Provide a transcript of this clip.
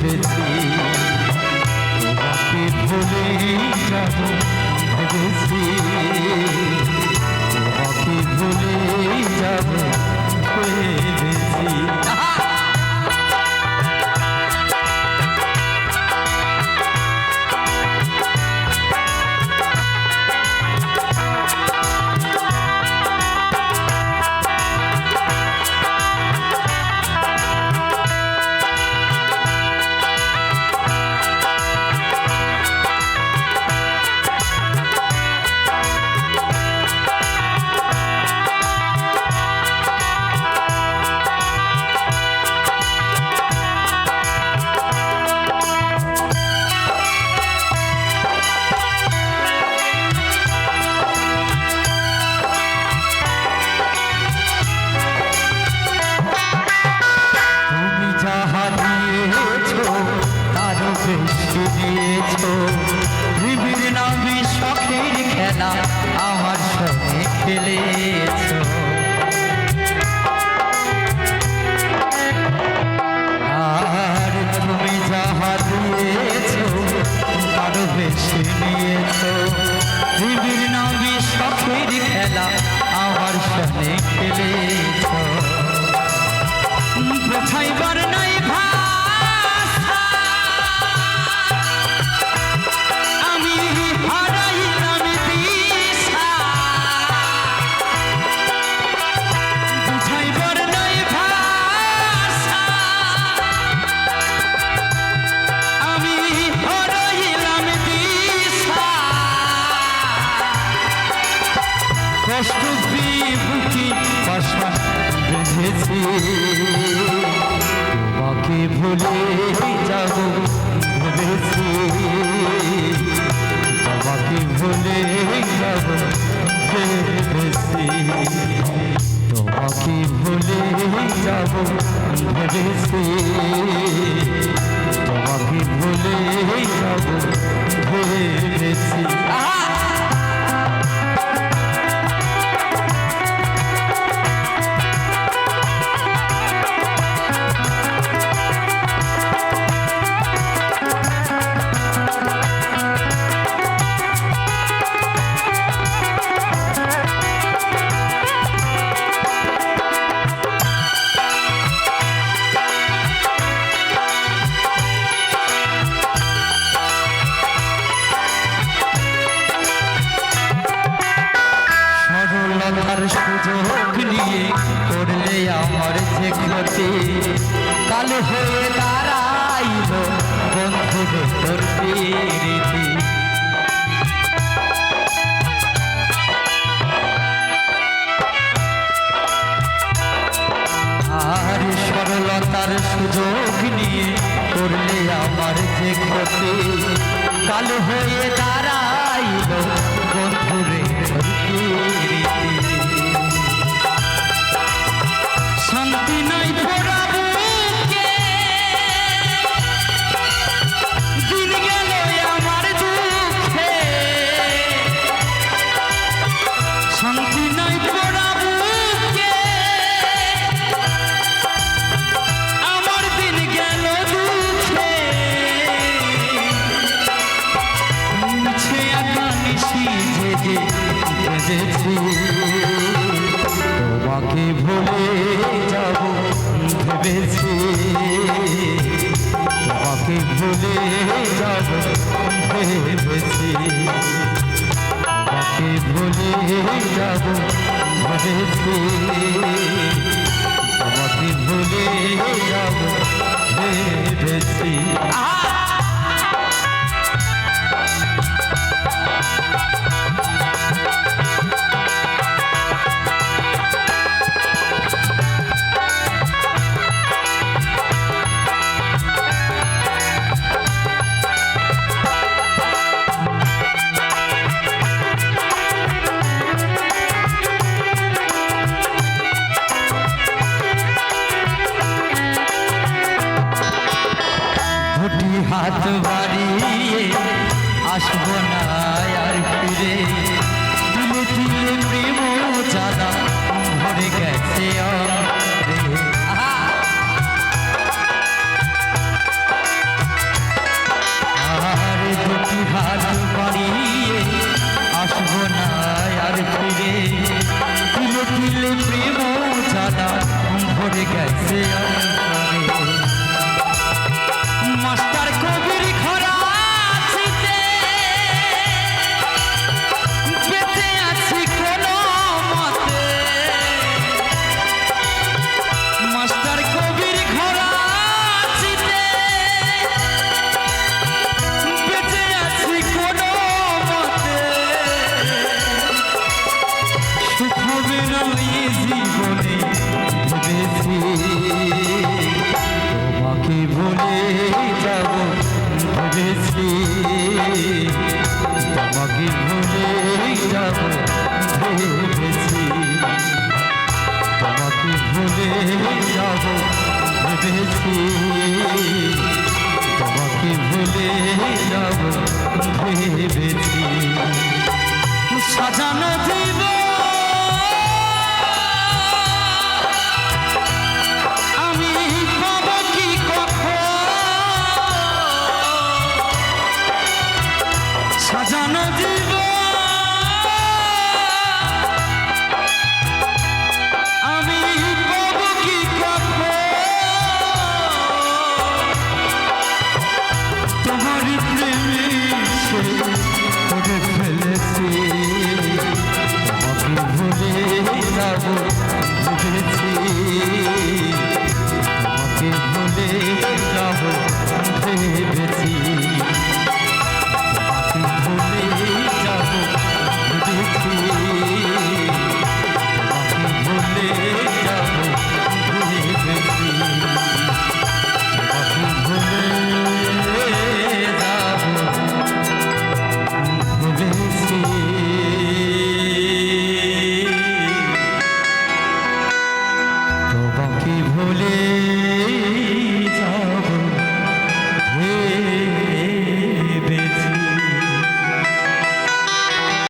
ভেবেছি তোমাকে ভুলে ভেবেছি বলে আমার যে ক্ষতি কাল হয়ে দাঁড়াইল বন্ধু তোর প্রীতি আর সরলতার সুযোগ নিয়ে করলে আমার যে ক্ষতি কাল হয়ে দাঁড়াইল কাঁদে কেঁদেছি তোমাকে ভুলে যাব ভেবেছি। তোমাকে ভুলে যাব ভেবেছি। তোমাকে যাব ভেবেছি। তোমাকে হাত বাড়িয়ে আসব না আর ফিরে।